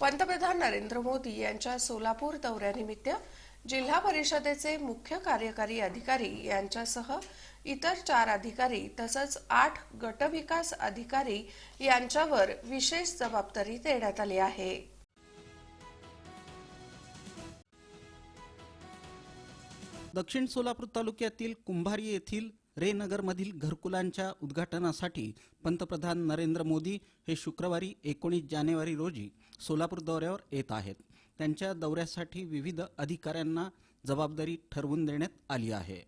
पंतप्रधान नरेंद्र मोदी यांच्या सोलापूर दौऱ्यानिमित्त जिल्हा परिषदेचे मुख्य कार्यकारी अधिकारी यांच्यासह इतर चार अधिकारी तसंच आठ गटविकास अधिकारी यांच्यावर विशेष जबाबदारी देण्यात आली आहे. दक्षिण सोलापूर तालुक्यातील कुंभारी येथील रेनगरमधील घरकुलांच्या उद्घाटनासाठी पंतप्रधान नरेंद्र मोदी हे शुक्रवारी एकोणीस जानेवारी रोजी सोलापूर दौऱ्यावर येत आहेत. त्यांच्या दौऱ्यासाठी विविध अधिकाऱ्यांना जबाबदारी ठरवून देण्यात आली आहे.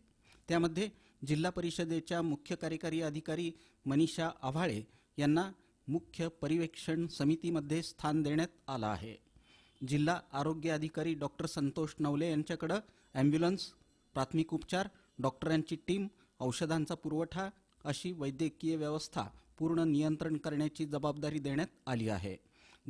त्यामध्ये जिल्हा परिषदेच्या मुख्य कार्यकारी अधिकारी मनीषा आव्हाळे यांना मुख्य पर्यवेक्षण समितीमध्ये स्थान देण्यात आलं आहे. जिल्हा आरोग्य अधिकारी डॉक्टर संतोष नवले यांच्याकडं ॲम्ब्युलन्स प्राथमिक उपचार डॉक्टरांची टीम औषधांचा पुरवठा अशी वैद्यकीय व्यवस्था पूर्ण नियंत्रण करण्याची जबाबदारी देण्यात आली आहे.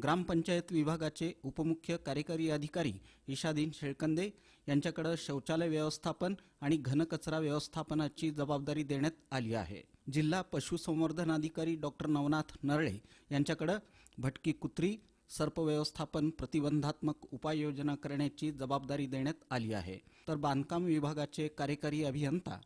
ग्रामपंचायत विभागाचे उपमुख्य कार्यकारी अधिकारी ईशादीन शेळकंदे यांच्याकडे शौचालय व्यवस्थापन आणि घनकचरा व्यवस्थापनाची जबाबदारी देण्यात आली आहे. जिल्हा पशुसंवर्धन अधिकारी डॉक्टर नवनाथ नरळे यांच्याकडे भटकी कुत्री सर्प व्यवस्थापन प्रतिबंधात्मक उपाययोजना करण्याची जबाबदारी देण्यात आली आहे. तर बांधकाम विभागाचे कार्यकारी अभियंता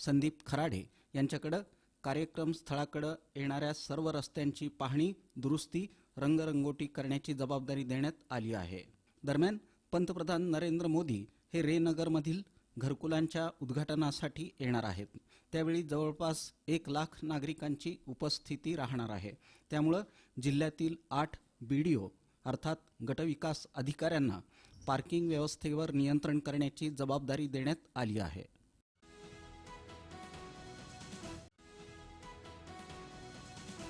संदीप खराडे यांच्याकडं कार्यक्रम स्थळाकडं येणाऱ्या सर्व रस्त्यांची पाहणी दुरुस्ती रंगरंगोटी करण्याची जबाबदारी देण्यात आली आहे. दरम्यान पंतप्रधान नरेंद्र मोदी हे रेनगरमधील घरकुलांच्या उद्घाटनासाठी येणार आहेत. त्यावेळी जवळपास एक लाख नागरिकांची उपस्थिती राहणार आहे. त्यामुळं जिल्ह्यातील आठ बी डी ओ अर्थात गटविकास अधिकाऱ्यांना पार्किंग व्यवस्थेवर नियंत्रण करण्याची जबाबदारी देण्यात आली आहे.